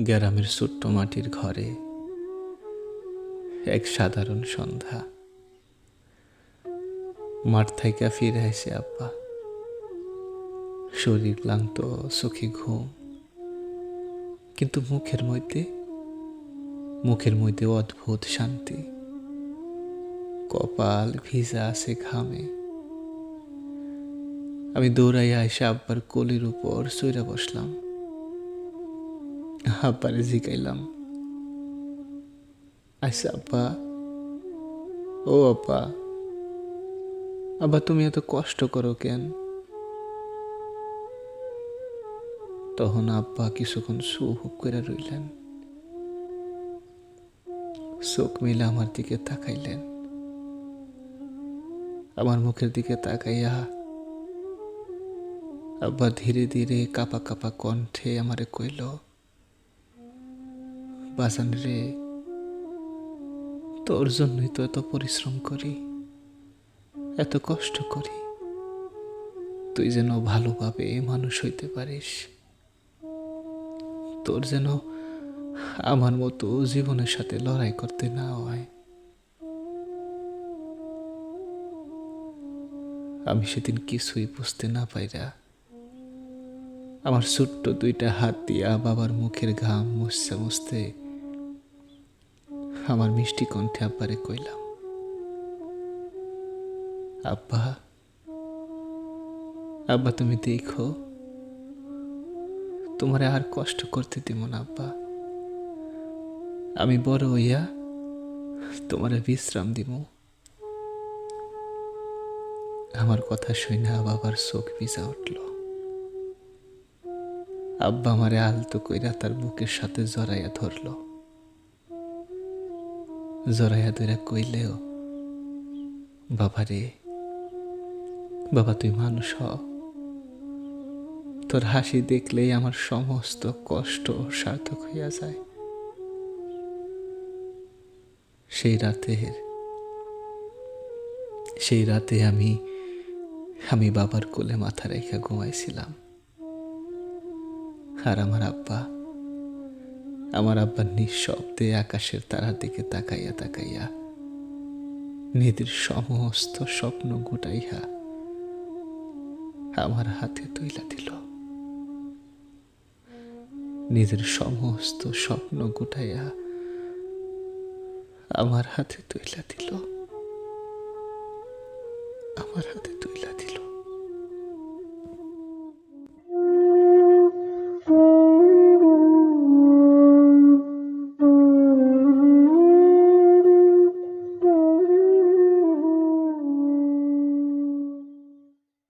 গ্রামের ছোট্ট মাটির ঘরে। এক সাধারণ সন্ধ্যা। মাঠ থেকে ফিরে আসে আব্বা। শরীর ক্লান্ত, চোখে ঘুম। কিন্তু মুখের মধ্যে মুখের মধ্যে অদ্ভুত শান্তি। কপাল ভিজা আছে ঘামে। আমি দৌড়াইয়া এসে আব্বার কোলের উপর সইরা বসলাম। আব্বারে জিগাইলাম আচ্ছা আব্বা ও আব্বা আব্বা তুমি এত কষ্ট করো কেন তখন আব্বা কিছুক্ষণ সুহুক করে রইলেন চোখ মিলে আমার দিকে তাকাইলেন আমার মুখের দিকে তাকাইয়া আব্বা ধীরে ধীরে কাপা কাপা কণ্ঠে আমারে কইল বাজান রে তোর জন্যই তো এত পরিশ্রম করি, এত কষ্ট করি। তুই যেন ভালোভাবে মানুষ হইতে পারিস। তোর যেন আমার মতো জীবনের সাথে লড়াই করতে না হয়। আমি সেদিন কিছুই বুঝতে না পাইরা আমার ছোট্ট দুইটা হাত দিয়া বাবার মুখের ঘাম মুছতে মুছতে আমার মিষ্টি কণ্ঠে আব্বারে কইলাম, আব্বা আব্বা তুমি দেখো, তোমারে আর কষ্ট করতে দিব না, আব্বা। আমি বড় হইয়া তোমারে বিশ্রাম দিব। আমার কথা শুনে বাবার চোখ ভিজা উঠল। আব্বা আমারে আলতো কইরা তার বুকের সাথে জড়াইয়া ধরল। জড়াইয়া ধরে কইলেও বাবা রে বাবা তুই মানুষ হ। তোর হাসি দেখলেই আমার সমস্ত কষ্ট সার্থক হইয়া যায়। সেই রাতের সেই রাতে আমি আমি বাবার কোলে মাথা রেখে ঘুমাইছিলাম। আর আমার আব্বা আমার আব্বা নিঃশব্দে আকাশের তারার দিকে তাকাইয়া তাকাইয়া নিধির সমস্ত স্বপ্ন গুটাইয়া আমার হাতে তৈলা দিল। নিজের সমস্ত স্বপ্ন গুটাইয়া আমার হাতে তৈলা দিল। আমার হাতে তৈলা দিল।